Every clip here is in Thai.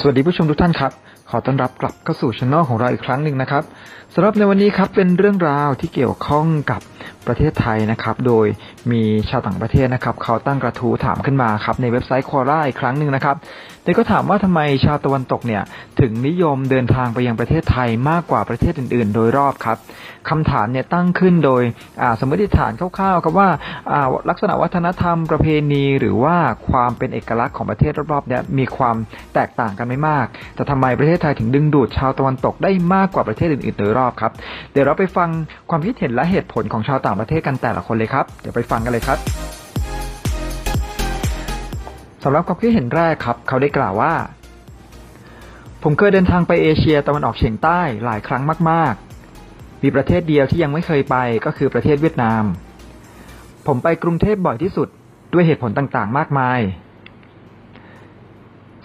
สวัสดีผู้ชมทุกท่านครับ ขอต้อนรับกลับเข้าสู่ช่องของเราอีกครั้งหนึ่งนะครับสำหรับในวันนี้ครับเป็นเรื่องราวที่เกี่ยวข้องกับประเทศไทยนะครับ โดยมีชาวต่างประเทศนะครับ เขาตั้งกระทู้ถามขึ้นมาครับในเว็บไซต์คอร่าอีกครั้งหนึ่งนะครับ โดยก็ถามว่าทำไมชาวตะวันตกเนี่ยถึงนิยมเดินทางไปยังประเทศไทยมากกว่าประเทศอื่น ๆ โดยรอบครับคำถามเนี่ยตั้งขึ้นโดยสมมติฐานคร่าวๆครับว่าอ่าลักษณะวัฒนธรรมประเพณีหรือว่าความเป็นเอกลักษณ์ของประเทศรอบๆเนี่ยมีความแตกต่างกันไม่มาก แต่ทำไมประเทศไทยถึงดึงดูดชาวตะวันตกได้มากกว่าประเทศอื่นๆโดยรอบครับ เดี๋ยวเราไปฟังความคิดเห็นและเหตุผลของชาวต่างประเทศกันแต่ละคนเลยครับ เดี๋ยวไปฟังกันเลยครับ สำหรับความคิดเห็นแรกครับ เขาได้กล่าวว่า ผมเคยเดินทางไปเอเชียตะวันออกเฉียงใต้หลายครั้งมาก ๆ มีประเทศเดียวที่ยังไม่เคยไปก็คือประเทศเวียดนาม ผมไปกรุงเทพบ่อยที่สุดด้วยเหตุผลต่างๆ มากมาย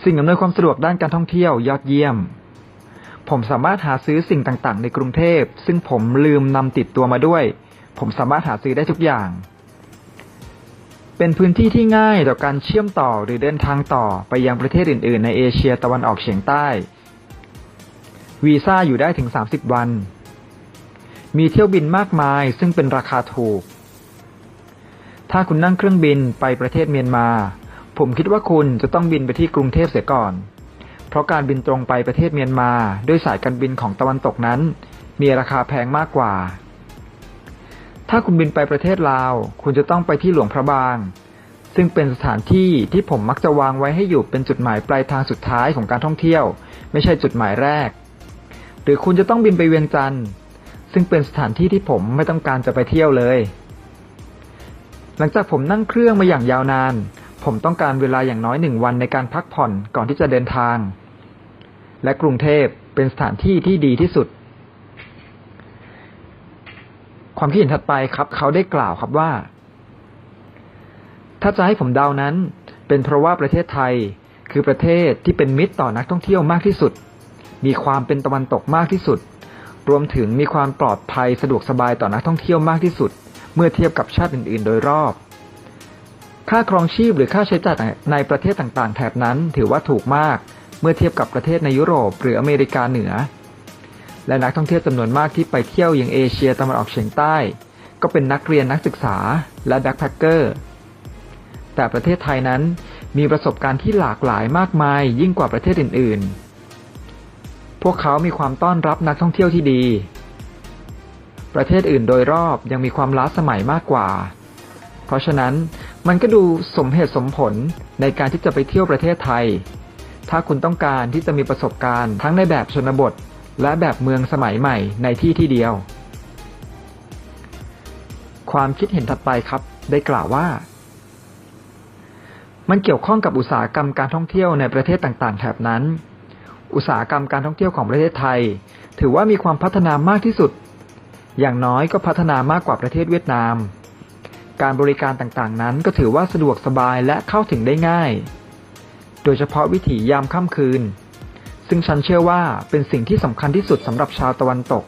สิ่งอำนวยความสะดวกด้านการท่องเที่ยวยอดเยี่ยม ผมสามารถหาซื้อสิ่งต่างๆ ในกรุงเทพ ซึ่งผมลืมนำติดตัวมาด้วย ผมสามารถหาซื้อได้ทุกอย่าง เป็นพื้นที่ที่ง่ายต่อการเชื่อมต่อหรือเดินทางต่อไปยังประเทศอื่น ๆ ในเอเชียตะวันออกเฉียงใต้ วีซ่าอยู่ได้ถึง 30 วัน มีเที่ยวบินมากมายซึ่งเป็นราคาถูก ถ้าคุณนั่งเครื่องบินไปประเทศเมียนมา ผมคิดว่าคุณจะต้องบินไปที่กรุงเทพเสียก่อน เพราะการบินตรงไปประเทศเมียนมา ด้วยสายการบินของตะวันตกนั้น มีราคาแพงมากกว่า ถ้าคุณบินไปประเทศลาว คุณจะต้องไปที่หลวงพระบาง ซึ่งเป็นสถานที่ที่ผมมักจะวางไว้ให้อยู่เป็นจุดหมายปลายทางสุดท้ายของการท่องเที่ยว ไม่ใช่จุดหมายแรก หรือคุณจะต้องบินไปเวียงจันทร์ซึ่งเป็นสถานที่ที่ผมไม่ต้องการจะไปเที่ยวเลย หลังจากผมนั่งเครื่องมาอย่างยาวนาน ผมต้องการเวลาอย่างน้อยหนึ่งวันในการพักผ่อนก่อนที่จะเดินทาง และกรุงเทพเป็นสถานที่ที่ดีที่สุด ความคิดเห็นถัดไปครับ เขาได้กล่าวครับว่า ถ้าจะให้ผมเดานั้น เป็นเพราะว่าประเทศไทยคือประเทศที่เป็นมิตรต่อนักท่องเที่ยวมากที่สุด มีความเป็นตะวันตกมากที่สุด รวมถึงมีความปลอดภัยสะดวกสบายต่อนักท่องเที่ยวมากที่สุด เมื่อเทียบกับชาติอื่น ๆ โดยรอบ ค่าครองชีพหรือค่าใช้จ่ายในประเทศต่าง ๆ แถบนั้นถือว่าถูกมาก เมื่อเทียบกับประเทศในยุโรปหรืออเมริกาเหนือ และนักท่องเที่ยวจำนวนมากที่ไปเที่ยวอย่างเอเชียตะวันออกเฉียงใต้ ก็เป็นนักเรียนนักศึกษาและแบ็คแพคเกอร์แต่ประเทศไทยนั้นมีประสบการณ์ที่หลากหลายมากมายยิ่งกว่าประเทศอื่น ๆ พวกเขามีความต้อนรับนักท่องเที่ยวที่ดี ประเทศอื่นโดยรอบยังมีความล้าสมัยมากกว่า เพราะฉะนั้นมันก็ดูสมเหตุสมผลในการที่จะไปเที่ยวประเทศไทย ถ้าคุณต้องการที่จะมีประสบการณ์ทั้งในแบบชนบท และแบบเมืองสมัยใหม่ในที่ที่เดียว ความคิดเห็นถัดไปครับ ได้กล่าวว่า มันเกี่ยวข้องกับอุตสาหกรรมการท่องเที่ยวในประเทศต่างๆ แถบนั้น อุตสาหกรรมการท่องเที่ยวของประเทศไทย ถือว่ามีความพัฒนามากที่สุด อย่างน้อยก็พัฒนามากกว่าประเทศเวียดนาม การบริการต่างๆ นั้นก็ถือว่าสะดวกสบายและเข้าถึงได้ง่าย โดยเฉพาะวิถียามค่ำคืน ซึ่งฉันเชื่อว่าเป็นสิ่งที่สำคัญที่สุดสำหรับชาวตะวันตก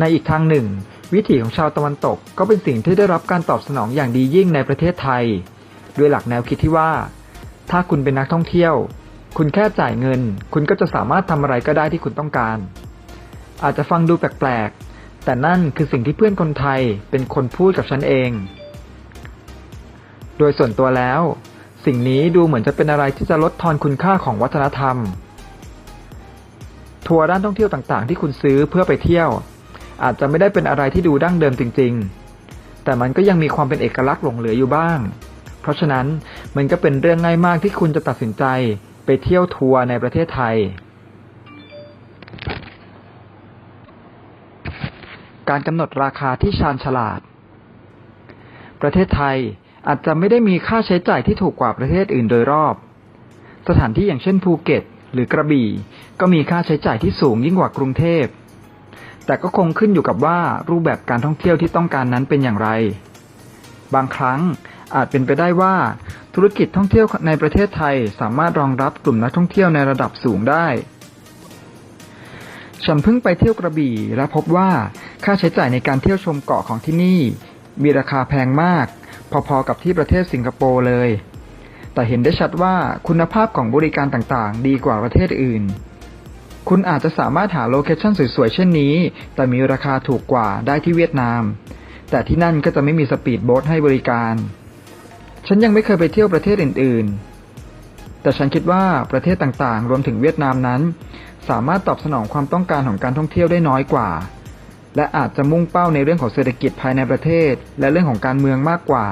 ในอีกทางหนึ่ง วิถีของชาวตะวันตกก็เป็นสิ่งที่ได้รับการตอบสนองอย่างดียิ่งในประเทศไทย ด้วยหลักแนวคิดที่ว่า ถ้าคุณเป็นนักท่องเที่ยว คุณแค่จ่ายเงิน คุณก็จะสามารถทำอะไรก็ได้ที่คุณต้องการ อาจจะฟังดูแปลกๆ แต่นั่นคือสิ่งที่เพื่อนคนไทยเป็นคนพูดกับฉันเอง โดยส่วนตัวแล้ว สิ่งนี้ดูเหมือนจะเป็นอะไรที่จะลดทอนคุณค่าของวัฒนธรรม ทัวร์ด้านท่องเที่ยวต่างๆ ที่คุณซื้อเพื่อไปเที่ยว อาจจะไม่ได้เป็นอะไรที่ดูดั้งเดิมจริง ๆ แต่มันก็ยังมีความเป็นเอกลักษณ์หลงเหลืออยู่บ้าง เพราะฉะนั้นมันก็เป็นเรื่องง่ายมากที่คุณจะตัดสินใจไปเที่ยวทัวร์ในประเทศไทย การกำหนดราคาที่ชาญฉลาด ประเทศไทยอาจจะไม่ได้มีค่าใช้จ่ายที่ถูกกว่าประเทศอื่นโดยรอบ สถานที่อย่างเช่นภูเก็ต หรือกระบี่ ก็มีค่าใช้จ่ายที่สูงยิ่งกว่ากรุงเทพ แต่ก็คงขึ้นอยู่กับว่ารูปแบบการท่องเที่ยวที่ต้องการนั้นเป็นอย่างไร บางครั้งอาจเป็นไปได้ว่า ธุรกิจท่องเที่ยวในประเทศไทยสามารถรองรับกลุ่มนักท่องเที่ยวในระดับสูงได้ฉันเพิ่งไปเที่ยวกระบี่และพบว่าค่าใช้จ่ายในการเที่ยวชมเกาะของที่นี่ มีราคาแพงมาก พอๆกับที่ประเทศสิงคโปร์เลย แต่เห็นได้ชัดว่าคุณภาพของบริการต่างๆ ดีกว่าประเทศอื่น คุณอาจจะสามารถหาโลเคชั่นสวยๆ เช่นนี้ แต่มีราคาถูกกว่าได้ที่เวียดนาม แต่ที่นั่นก็จะไม่มีสปีดโบ๊ทให้บริการ ฉันยังไม่เคยไปเที่ยวประเทศอื่นๆ แต่ฉันคิดว่าประเทศต่างๆ รวมถึงเวียดนามนั้น สามารถตอบสนองความต้องการของการท่องเที่ยวได้น้อยกว่า และอาจจะมุ่งเป้าในเรื่องของเศรษฐกิจภายในประเทศ และเรื่องของการเมืองมากกว่า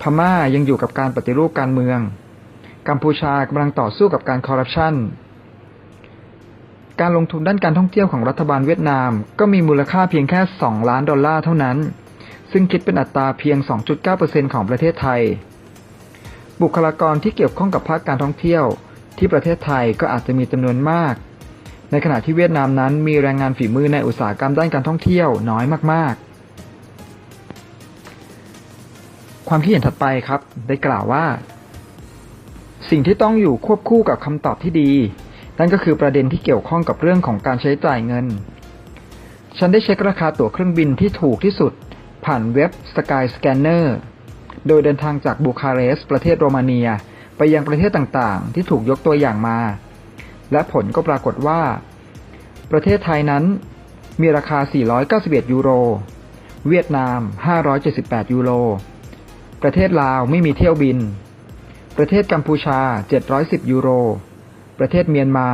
พม่ายังอยู่กับการปฏิรูปการเมือง กัมพูชากำลังต่อสู้กับการคอร์รัปชันการลงทุนด้านการท่องเที่ยวของรัฐบาลเวียดนาม ก็มีมูลค่าเพียงแค่ 2 ล้านดอลลาร์เท่านั้น ซึ่งคิดเป็นอัตราเพียง 2.9%ของประเทศไทย บุคลากรที่เกี่ยวข้องกับภาคการท่องเที่ยว ที่ประเทศไทยก็อาจจะมีจำนวนมาก ในขณะที่เวียดนามนั้นมีแรงงานฝีมือในอุตสาหกรรมด้านการท่องเที่ยวน้อยมากๆ ความคิดเห็นถัดไปครับ ได้กล่าวว่า สิ่งที่ต้องอยู่ควบคู่กับคำตอบที่ดี นั่นก็คือประเด็นที่เกี่ยวข้องกับเรื่องของการใช้จ่ายเงิน ฉันได้เช็คราคาตั๋วเครื่องบินที่ถูกที่สุด ผ่านเว็บ Skyscanner โดยเดินทางจากบูคาเรสต์ประเทศโรมาเนีย ไปยังประเทศต่างๆ ที่ถูกยกตัวอย่างมา และผลก็ปรากฏว่า ประเทศไทยนั้นมีราคา 491 ยูโร เวียดนาม 578 ยูโร ประเทศลาวไม่มีเที่ยวบิน ประเทศกัมพูชา 710 ยูโร ประเทศเมียนมา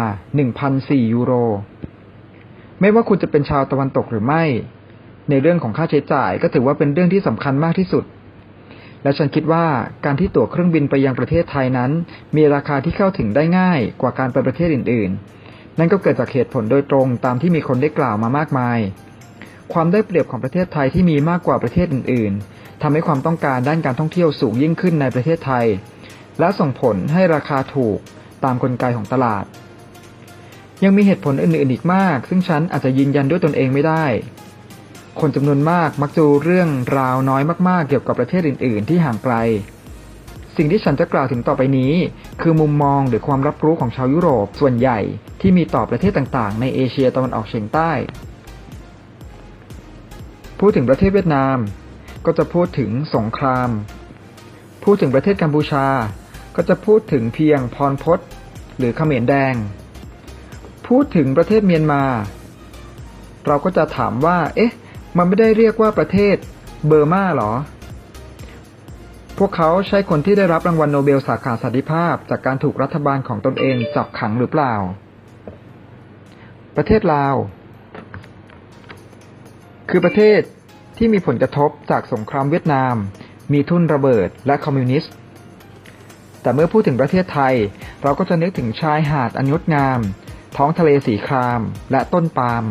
1,004 ยูโร ไม่ว่าคุณจะเป็นชาวตะวันตกหรือไม่ ในเรื่องของค่าใช้จ่ายก็ถือว่าเป็นเรื่องที่สำคัญมากที่สุด และฉันคิดว่าการที่ตั๋วเครื่องบินไปยังประเทศไทยนั้น มีราคาที่เข้าถึงได้ง่ายกว่าการไปประเทศอื่น ๆ นั่นก็เกิดจากเหตุผลโดยตรงตามที่มีคนได้กล่าวมามากมาย ความได้เปรียบของประเทศไทยที่มีมากกว่าประเทศอื่น ๆ ทำให้ความต้องการด้านการท่องเที่ยวสูงยิ่งขึ้นในประเทศไทย และส่งผลให้ราคาถูกตามกลไกของตลาด ยังมีเหตุผลอื่นๆอีกมาก ซึ่งฉันอาจจะยืนยันด้วยตนเองไม่ได้ คนจำนวนมากมักจูเรื่องราวน้อยมากๆ เกี่ยวกับประเทศอื่น ๆ ที่ห่างไกล สิ่งที่ฉันจะกล่าวถึงต่อไปนี้ คือมุมมองหรือความรับรู้ของชาวยุโรปส่วนใหญ่ที่มีต่อประเทศต่างๆ ในเอเชียตะวันออกเฉียงใต้ พูดถึงประเทศเวียดนาม ก็จะพูดถึงสงคราม พูดถึงประเทศกัมพูชา ก็จะพูดถึงเพียงพรพศหรือเขมรแดง พูดถึงประเทศเมียนมา เราก็จะถามว่า เอ๊ะ มันไม่ได้เรียกว่าประเทศเบอร์มาหรอ พวกเขาใช่คนที่ได้รับรางวัลโนเบลสาขาสันติภาพ จากการถูกรัฐบาลของตนเองจับขังหรือเปล่า ประเทศลาว คือประเทศ ที่มีผลกระทบจากสงครามเวียดนาม มีทุนระเบิดและคอมมิวนิสต์ แต่เมื่อพูดถึงประเทศไทย เราก็จะนึกถึงชายหาดอันงดงาม ท้องทะเลสีคราม และต้นปาล์ม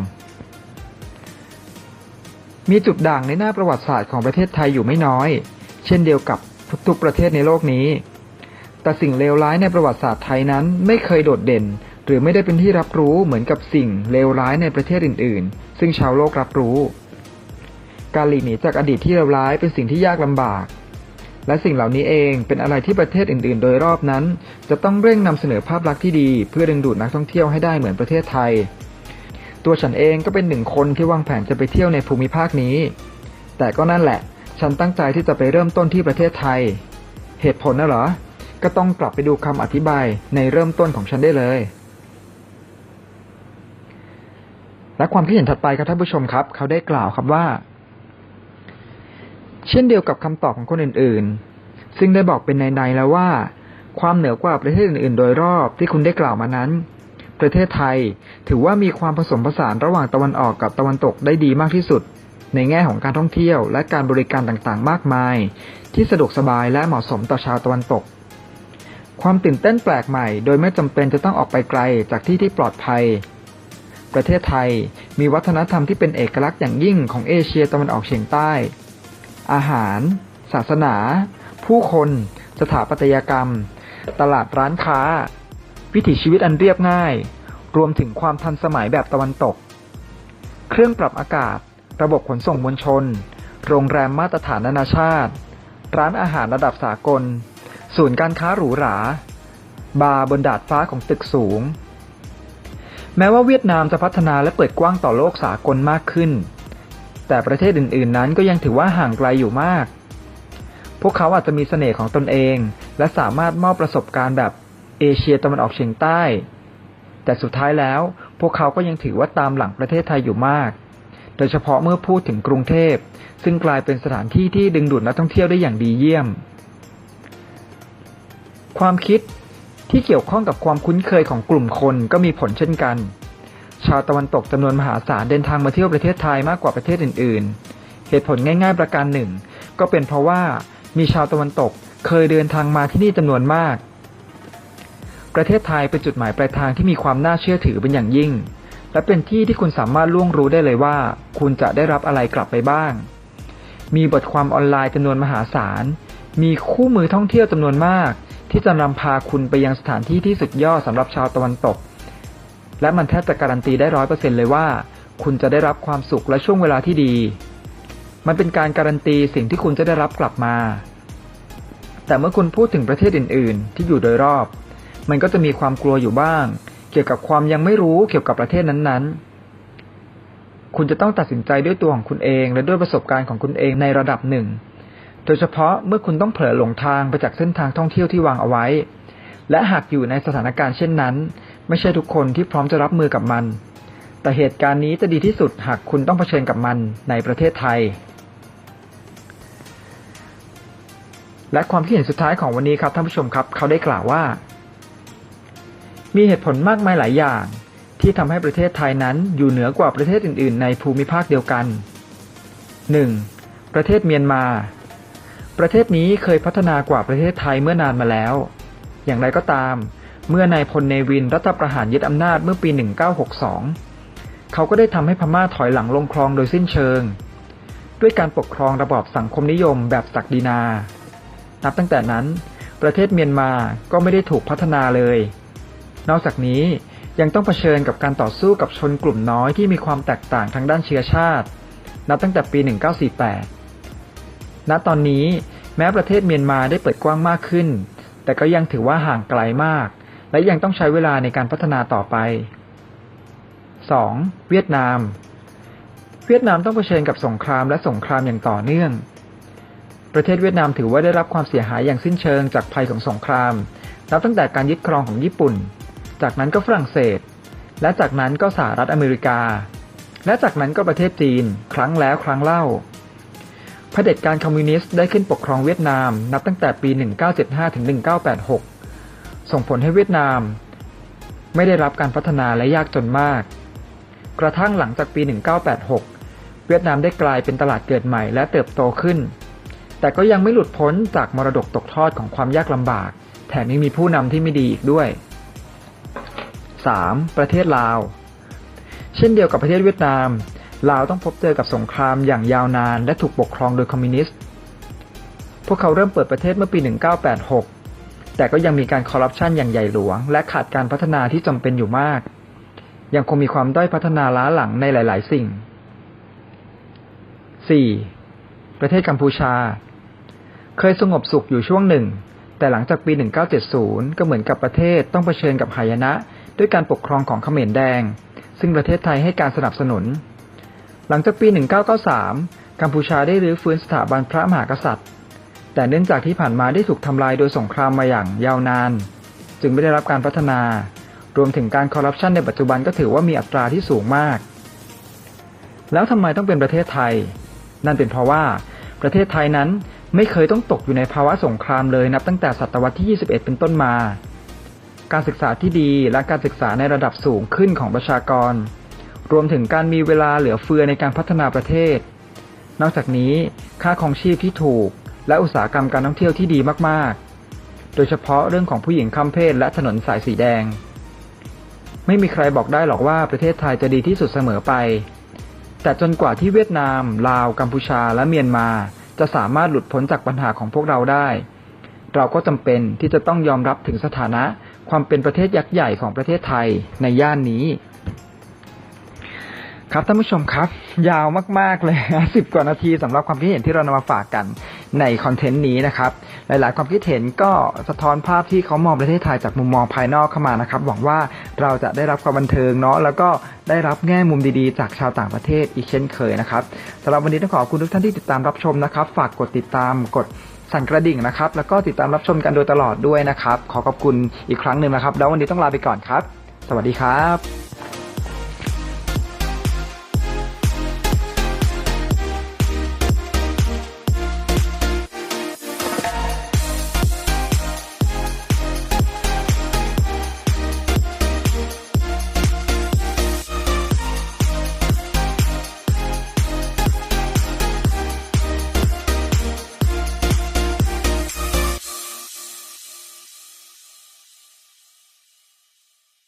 มีจุดด่างในหน้าประวัติศาสตร์ของประเทศไทยอยู่ไม่น้อย เช่นเดียวกับทุกๆประเทศในโลกนี้ แต่สิ่งเลวร้ายในประวัติศาสตร์ไทยนั้นไม่เคยโดดเด่น หรือไม่ได้เป็นที่รับรู้เหมือนกับสิ่งเลวร้ายในประเทศอื่น ๆ ซึ่งชาวโลกรับรู้ การหลีกหนีจากอดีตที่เลวร้ายเป็นสิ่งที่ยากลำบาก และสิ่งเหล่านี้เองเป็นอะไรที่ประเทศอื่น ๆ โดยรอบนั้น จะต้องเร่งนำเสนอภาพลักษณ์ที่ดี เพื่อดึงดูดนักท่องเที่ยวให้ได้เหมือนประเทศไทย ตัวฉันเองก็เป็นหนึ่งคนที่วางแผนจะไปเที่ยวในภูมิภาคนี้ แต่ก็นั่นแหละ ฉันตั้งใจที่จะไปเริ่มต้นที่ประเทศไทย เหตุผลน่ะเหรอ ก็ต้องกลับไปดูคำอธิบายในเริ่มต้นของฉันได้เลยและความคิดเห็นถัดไปครับท่านผู้ชมครับ เขาได้กล่าวครับว่า เช่นเดียวกับคำตอบของคนอื่นๆ ซึ่งได้บอกเป็นในๆแล้วว่า ความเหนือกว่าประเทศอื่นๆ โดยรอบที่คุณได้กล่าวมานั้น ประเทศไทยถือว่ามีความผสมผสานระหว่างตะวันออกกับตะวันตกได้ดีมากที่สุด ในแง่ของการท่องเที่ยวและการบริการต่างๆ มากมาย ที่สะดวกสบายและเหมาะสมต่อชาวตะวันตก ความตื่นเต้นแปลกใหม่ โดยไม่จำเป็นจะต้องออกไปไกลจากที่ที่ปลอดภัยประเทศไทยมีวัฒนธรรมที่เป็นเอกลักษณ์อย่างยิ่งของเอเชียตะวันออกเฉียงใต้ อาหาร ศาสนา ผู้คน สถาปัตยกรรม ตลาดร้านค้า วิถีชีวิตอันเรียบง่าย รวมถึงความทันสมัยแบบตะวันตก เครื่องปรับอากาศ ระบบขนส่งมวลชน โรงแรมมาตรฐานนานาชาติ ร้านอาหารระดับสากล ศูนย์การค้าหรูหรา บาร์บนดาดฟ้าของตึกสูง แม้ว่าเวียดนามจะพัฒนาและเปิดกว้างต่อโลกสากลมากขึ้น แต่ประเทศอื่นๆ นั้นก็ยังถือว่าห่างไกลอยู่มาก พวกเขาอาจจะมีเสน่ห์ของตนเอง และสามารถมอบประสบการณ์แบบเอเชียตะวันออกเฉียงใต้ แต่สุดท้ายแล้ว พวกเขาก็ยังถือว่าตามหลังประเทศไทยอยู่มาก โดยเฉพาะเมื่อพูดถึงกรุงเทพ ซึ่งกลายเป็นสถานที่ที่ดึงดูดนักท่องเที่ยวได้อย่างดีเยี่ยม ความคิดที่เกี่ยวข้องกับความคุ้นเคยของกลุ่มคนก็มีผลเช่นกัน ชาวตะวันตกจำนวนมหาศาลเดินทางมาเที่ยวประเทศไทยมากกว่าประเทศอื่น ๆ เหตุผลง่าย ๆ ประการหนึ่ง ก็เป็นเพราะว่ามีชาวตะวันตกเคยเดินทางมาที่นี่จำนวนมาก ประเทศไทยเป็นจุดหมายปลายทางที่มีความน่าเชื่อถือเป็นอย่างยิ่ง และเป็นที่ที่คุณสามารถล่วงรู้ได้เลยว่า คุณจะได้รับอะไรกลับไปบ้าง มีบทความออนไลน์จำนวนมหาศาล มีคู่มือท่องเที่ยวจำนวนมาก ที่จะนำพาคุณไปยังสถานที่ที่สุดยอดสำหรับชาวตะวันตก และมันแทบจะการันตีได้ร้อยเปอร์เซ็นเลยว่า คุณจะได้รับความสุขและช่วงเวลาที่ดี มันเป็นการการันตีสิ่งที่คุณจะได้รับกลับมา แต่เมื่อคุณพูดถึงประเทศอื่น ๆ ที่อยู่โดยรอบ มันก็จะมีความกลัวอยู่บ้าง เกี่ยวกับความยังไม่รู้เกี่ยวกับประเทศนั้น ๆ คุณจะต้องตัดสินใจด้วยตัวของคุณเอง และด้วยประสบการณ์ของคุณเองในระดับหนึ่ง โดยเฉพาะเมื่อคุณต้องเผลอหลงทางไปจากเส้นทางท่องเที่ยวที่วางเอาไว้และหากอยู่ในสถานการณ์เช่นนั้น ไม่ใช่ทุกคนที่พร้อมจะรับมือกับมัน แต่เหตุการณ์นี้จะดีที่สุดหากคุณต้องเผชิญกับมันในประเทศไทย และความคิดเห็นสุดท้ายของวันนี้ครับท่านผู้ชมครับเขาได้กล่าวว่า มีเหตุผลมากมายหลายอย่าง ที่ทำให้ประเทศไทยนั้นอยู่เหนือกว่าประเทศอื่น ๆ ในภูมิภาคเดียวกัน 1. ประเทศเมียนมา ประเทศนี้เคยพัฒนากว่าประเทศไทยเมื่อนานมาแล้ว อย่างไรก็ตาม เมื่อนายพลเนวินรัฐประหารยึดอำนาจเมื่อปี 1962 เขาก็ได้ทำให้พม่าถอยหลังลงคลองโดยสิ้นเชิง ด้วยการปกครองระบอบสังคมนิยมแบบศักดินา นับตั้งแต่นั้น ประเทศเมียนมาก็ไม่ได้ถูกพัฒนาเลย นอกจากนี้ยังต้องเผชิญกับการต่อสู้กับชนกลุ่มน้อยที่มีความแตกต่างทางด้านเชื้อชาติ นับตั้งแต่ปี 1948 ณ ตอนนี้แม้ประเทศเมียนมาได้เปิดกว้างมากขึ้น แต่ก็ยังถือว่าห่างไกลมาก และยังต้องใช้เวลาในการพัฒนาต่อไป 2. เวียดนาม เวียดนามต้องเผชิญกับสงครามและสงครามอย่างต่อเนื่อง ประเทศเวียดนามถือว่าได้รับความเสียหายอย่างสิ้นเชิงจากภัยของสงคราม นับตั้งแต่การยึดครองของญี่ปุ่น จากนั้นก็ฝรั่งเศส และจากนั้นก็สหรัฐอเมริกา และจากนั้นก็ประเทศจีน ครั้งแล้วครั้งเล่าเผด็จการคอมมิวนิสต์ได้ขึ้นปกครองเวียดนาม นับตั้งแต่ปี 1975ถึง1986 ส่งผลให้เวียดนาม ไม่ได้รับการพัฒนาและยากจนมาก กระทั่งหลังจากปี 1986 เวียดนามได้กลายเป็นตลาดเกิดใหม่และเติบโตขึ้น แต่ก็ยังไม่หลุดพ้นจากมรดกตกทอดของความยากลำบาก แถมยังมีผู้นำที่ไม่ดีอีกด้วย 3. ประเทศลาว เช่นเดียวกับประเทศเวียดนาม ลาวต้องพบเจอกับสงครามอย่างยาวนาน และถูกปกครองโดยคอมมิวนิสต์ พวกเขาเริ่มเปิดประเทศเมื่อปี 1986 แต่ก็ยังมีการคอร์รัปชันอย่างใหญ่หลวง และขาดการพัฒนาที่จำเป็นอยู่มาก ยังคงมีความด้อยพัฒนาล้าหลังในหลาย ๆ สิ่ง 4. ประเทศกัมพูชา เคยสงบสุขอยู่ช่วงหนึ่ง แต่หลังจากปี 1970 ก็เหมือนกับประเทศต้องเผชิญกับหายนะ ด้วยการปกครองของเขมรแดง ซึ่งประเทศไทยให้การสนับสนุน หลังจากปี 1993 กัมพูชาได้รื้อฟื้นสถาบันพระมหากษัตริย์ แต่เนื่องจากที่ผ่านมาได้ถูกทำลายโดยสงครามมาอย่างยาวนาน จึงไม่ได้รับการพัฒนา รวมถึงการคอร์รัปชันในปัจจุบันก็ถือว่ามีอัตราที่สูงมาก แล้วทำไมต้องเป็นประเทศไทย นั่นเป็นเพราะว่าประเทศไทยนั้นไม่เคยต้องตกอยู่ในภาวะสงครามเลยนับตั้งแต่ศตวรรษที่ 21 เป็นต้นมา การศึกษาที่ดีและการศึกษาในระดับสูงขึ้นของประชากร รวมถึงการมีเวลาเหลือเฟือในการพัฒนาประเทศ นอกจากนี้ค่าของชีพที่ถูก และอุตสาหกรรมการท่องเที่ยวที่ดีมากๆ โดยเฉพาะเรื่องของผู้หญิงข้ามเพศและถนนสายสีแดง ไม่มีใครบอกได้หรอกว่าประเทศไทยจะดีที่สุดเสมอไป แต่จนกว่าที่เวียดนาม ลาว กัมพูชา และเมียนมา จะสามารถหลุดพ้นจากปัญหาของพวกเราได้ เราก็จำเป็นที่จะต้องยอมรับถึงสถานะความเป็นประเทศยักษ์ใหญ่ของประเทศไทยในย่านนี้ครับท่านผู้ชมครับ ยาวมาก ๆ เลยสิบกว่านาทีสำหรับความคิดเห็นที่เรานำมาฝากกัน ในคอนเทนต์นี้นะครับ หลาย ๆ ความคิดเห็นก็สะท้อนภาพที่เขามองประเทศไทยจากมุมมองภายนอกเข้ามานะครับ หวังว่าเราจะได้รับความบันเทิงเนาะแล้วก็ได้รับแง่มุมดีๆ จากชาวต่างประเทศอีกเช่นเคยนะครับสำหรับวันนี้ต้องขอบคุณทุกท่านที่ติดตามรับชมนะครับ ฝากกดติดตามกดสั่นกระดิ่งนะครับ แล้วก็ติดตามรับชมกันโดยตลอดด้วยนะครับ ขอขอบคุณอีกครั้งหนึ่งนะครับ แล้ววันนี้ต้องลาไปก่อนครับ สวัสดีครับ